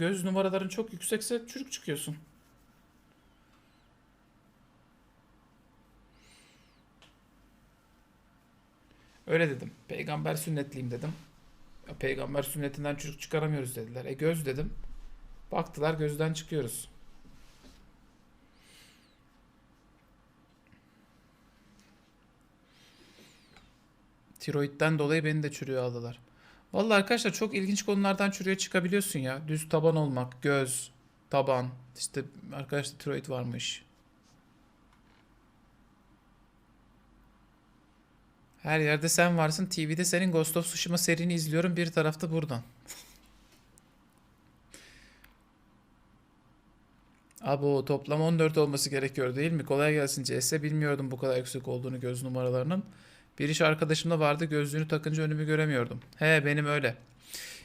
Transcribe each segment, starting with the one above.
göz numaraların çok yüksekse çürük çıkıyorsun. Öyle dedim. Peygamber sünnetliyim dedim. Ya, peygamber sünnetinden çürük çıkaramıyoruz dediler. E göz dedim. Baktılar gözden çıkıyoruz. Tiroidden dolayı beni de çürüye aldılar. Vallahi arkadaşlar çok ilginç konulardan çürüye çıkabiliyorsun ya. Düz taban olmak, göz, taban. İşte arkadaşlar tiroid varmış. Her yerde sen varsın. TV'de senin Ghost of Tsushima serini izliyorum. Bir tarafta buradan. Abi o toplam 14 olması gerekiyor değil mi? Kolay gelsin CS. Bilmiyordum bu kadar yüksek olduğunu göz numaralarının. Bir iş arkadaşım da vardı. Gözlüğünü takınca önümü göremiyordum. He benim öyle.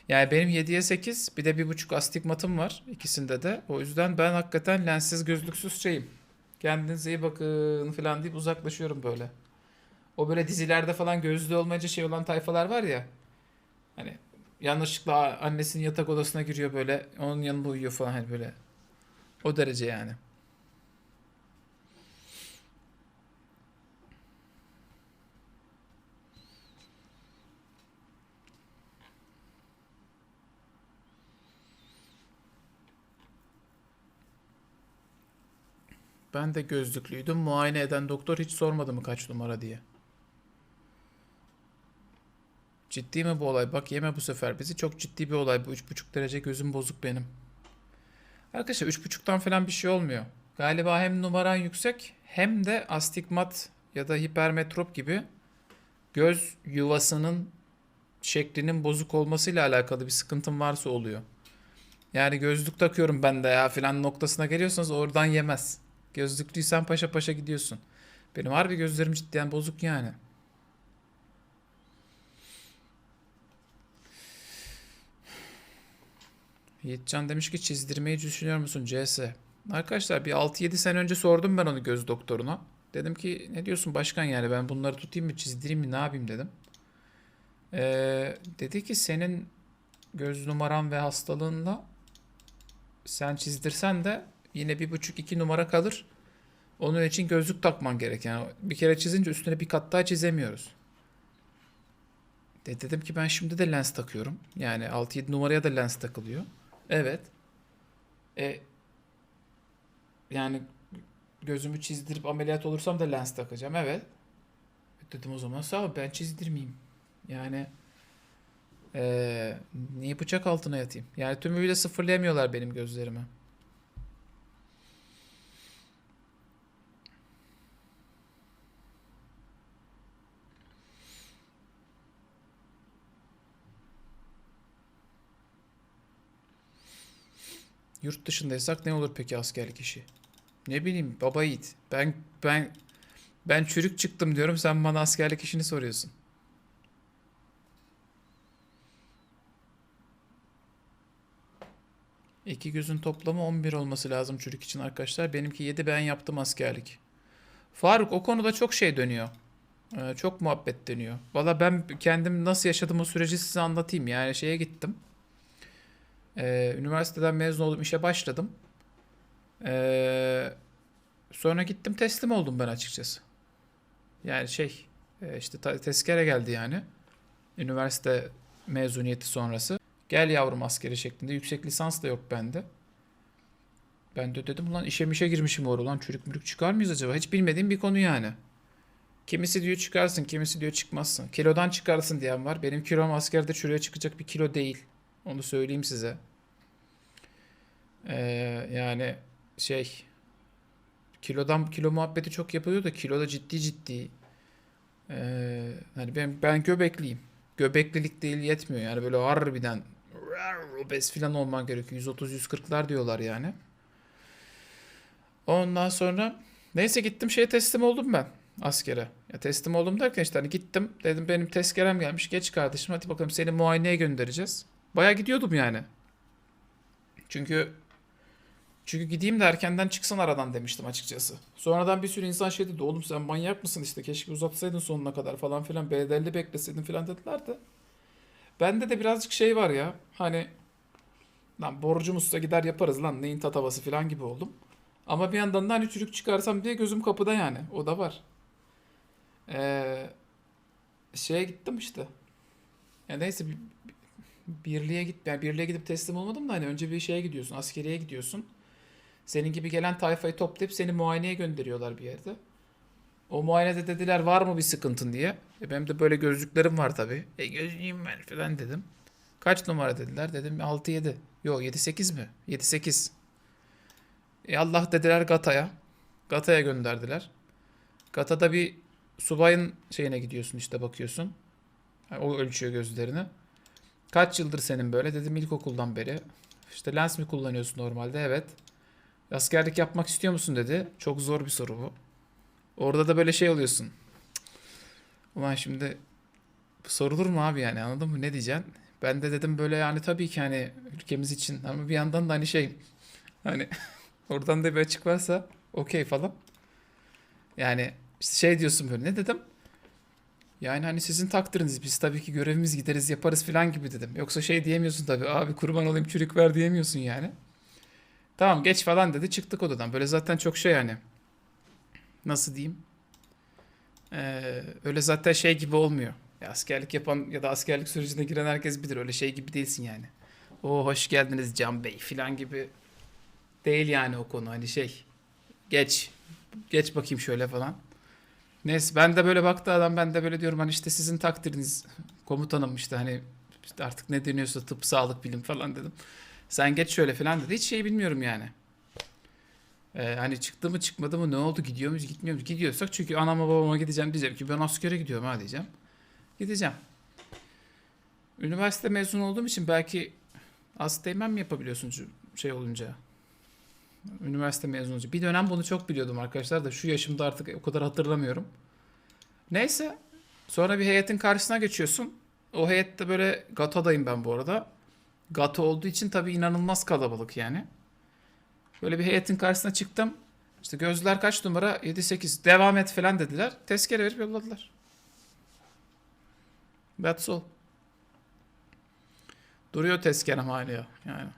Yani benim 7'ye 8 bir de 1.5 astigmatım var ikisinde de. O yüzden ben hakikaten lenssiz gözlüksüz şeyim. Kendinize iyi bakın falan deyip uzaklaşıyorum böyle. O böyle dizilerde falan gözlüğü olmayınca şey olan tayfalar var ya. Hani yanlışlıkla annesinin yatak odasına giriyor böyle. Onun yanında uyuyor falan hani böyle. O derece yani. Ben de gözlüklüydüm. Muayene eden doktor hiç sormadı mı kaç numara diye. Ciddi mi bu olay? Bak yeme bu sefer bizi. Çok ciddi bir olay bu. 3,5 derece gözüm bozuk benim. Arkadaşlar 3,5'tan falan bir şey olmuyor. Galiba hem numaran yüksek hem de astigmat ya da hipermetrop gibi göz yuvasının şeklinin bozuk olmasıyla alakalı bir sıkıntın varsa oluyor. Yani gözlük takıyorum ben de ya filan noktasına geliyorsanız oradan yemez. Gözlüklüysen paşa paşa gidiyorsun. Benim harbi gözlerim cidden bozuk yani. Yiğitcan demiş ki çizdirmeyi düşünüyor musun CS? Arkadaşlar bir 6-7 sene önce sordum ben onu göz doktoruna. Dedim ki ne diyorsun başkan yani ben bunları tutayım mı çizdireyim mi ne yapayım dedim. Ee, dedi ki senin göz numaran ve hastalığınla sen çizdirsen de yine bir buçuk iki numara kalır. Onun için gözlük takman gerek. Yani bir kere çizince üstüne bir kat daha çizemiyoruz. De dedim ki ben şimdi de lens takıyorum. Yani 6-7 numaraya da lens takılıyor. Evet. E yani gözümü çizdirip ameliyat olursam da lens takacağım. Evet. Dedim o zaman sağ ol ben çizdirmeyeyim. Yani eee, niye bıçak altına yatayım? Yani tümüyle sıfırlayamıyorlar benim gözlerimi. Yurt dışındaysak ne olur peki askerlik işi? Ne bileyim baba yiğit. Ben ben ben çürük çıktım diyorum sen bana askerlik işini soruyorsun. İki gözün toplamı 11 olması lazım çürük için arkadaşlar. Benimki 7 ben yaptım askerlik. Faruk o konuda çok şey dönüyor. Ee, çok muhabbet dönüyor. Valla ben kendim nasıl yaşadığım o süreci size anlatayım. Yani şeye gittim. Ee, üniversiteden mezun oldum, işe başladım. Ee, sonra gittim teslim oldum ben açıkçası. Yani şey, e, işte tezkere geldi yani. Üniversite mezuniyeti sonrası. Gel yavrum askeri şeklinde. Yüksek lisans da yok bende. Ben de dedim lan işe mişe girmişim orada lan çürük mürük çıkar mıyız acaba? Hiç bilmediğim bir konu yani. Kimisi diyor çıkarsın, kimisi diyor çıkmazsın. Kilodan çıkarsın diyen var. Benim kilom askerde çürüye çıkacak bir kilo değil. Onu söyleyeyim size. Ee, yani şey kilodan kilo muhabbeti çok yapılıyor da kiloda ciddi ciddi ee, hani ben ben göbekliyim. Göbeklilik değil yetmiyor yani böyle harbiden obez falan olman gerekiyor. 130-140'lar diyorlar yani. Ondan sonra neyse gittim şeye teslim oldum ben askere. Ya teslim oldum derken işte hani gittim dedim benim tezkerem gelmiş geç kardeşim hadi bakalım seni muayeneye göndereceğiz. Baya gidiyordum yani. Çünkü çünkü gideyim de erkenden çıksan aradan demiştim açıkçası. Sonradan bir sürü insan şey dedi. Oğlum sen manyak mısın işte keşke uzatsaydın sonuna kadar falan filan. Bedelli bekleseydin filan dediler de. Bende de birazcık şey var ya. Hani Lan borcumuzsa gider yaparız lan neyin tatavası falan gibi oldum. Ama bir yandan da hani çürük çıkarsam diye gözüm kapıda yani. O da var. Ee, şeye gittim işte. Ya neyse bir- birliğe git yani birliğe gidip teslim olmadım da hani önce bir şeye gidiyorsun, askeriye gidiyorsun. Senin gibi gelen tayfayı toplayıp seni muayeneye gönderiyorlar bir yerde. O muayenede dediler var mı bir sıkıntın diye. E benim de böyle gözlüklerim var tabii. E gözlüğüm var falan dedim. Kaç numara dediler? Dedim 6-7. Yok 7-8 mi? 7-8. E Allah dediler Gata'ya. Gata'ya gönderdiler. Gata'da bir subayın şeyine gidiyorsun işte bakıyorsun. Ha, O ölçüyor gözlerini. Kaç yıldır senin böyle? Dedim ilkokuldan beri. İşte lens mi kullanıyorsun normalde? Evet. Askerlik yapmak istiyor musun dedi. Çok zor bir soru bu. Orada da böyle şey oluyorsun. Ulan şimdi sorulur mu abi yani anladın mı? Ne diyeceksin? Ben de dedim böyle yani tabii ki hani ülkemiz için ama bir yandan da hani şey hani oradan da bir açık varsa okey falan. Yani işte şey diyorsun böyle ne dedim? Yani hani sizin takdiriniz biz tabii ki görevimiz gideriz yaparız falan gibi dedim. Yoksa şey diyemiyorsun tabii abi kurban olayım çürük ver diyemiyorsun yani. Tamam geç falan dedi çıktık odadan. Böyle zaten çok şey yani. Nasıl diyeyim? Ee, öyle zaten şey gibi olmuyor. Ya askerlik yapan ya da askerlik sürecine giren herkes bilir. Öyle şey gibi değilsin yani. O hoş geldiniz Can Bey falan gibi değil yani o konu. Hani şey geç geç bakayım şöyle falan. Neyse ben de böyle baktı adam ben de böyle diyorum hani işte sizin takdiriniz komutanım işte hani işte artık ne deniyorsa tıp sağlık bilim falan dedim. Sen geç şöyle falan dedi. Hiç şey bilmiyorum yani. Ee, hani çıktı mı çıkmadı mı ne oldu gidiyor muyuz gitmiyor muyuz gidiyorsak çünkü anama babama gideceğim diyeceğim ki ben askere gidiyorum ha diyeceğim. Gideceğim. Üniversite mezunu olduğum için belki asteğmen mi yapabiliyorsun şey olunca? Üniversite mezunu. Bir dönem bunu çok biliyordum arkadaşlar da şu yaşımda artık o kadar hatırlamıyorum. Neyse. Sonra bir heyetin karşısına geçiyorsun. O heyette böyle GATO'dayım ben bu arada. GATO olduğu için tabii inanılmaz kalabalık yani. Böyle bir heyetin karşısına çıktım. İşte gözler kaç numara? 7-8. Devam et falan dediler. Tezkere verip yolladılar. That's all. Duruyor tezkerem hala yani.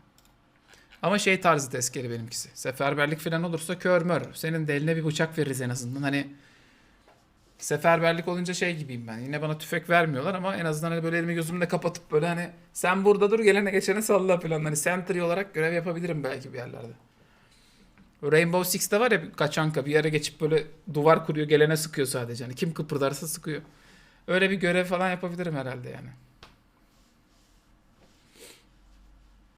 Ama şey tarzı tezkere benimkisi. Seferberlik falan olursa kör mör. Senin de eline bir bıçak veririz en azından. Hani seferberlik olunca şey gibiyim ben. Yine bana tüfek vermiyorlar ama en azından hani böyle elimi gözümü de kapatıp böyle hani sen burada dur gelene geçene salla falan. Hani sentry olarak görev yapabilirim belki bir yerlerde. Rainbow Six'te var ya kaçanka bir yere geçip böyle duvar kuruyor gelene sıkıyor sadece. Hani kim kıpırdarsa sıkıyor. Öyle bir görev falan yapabilirim herhalde yani.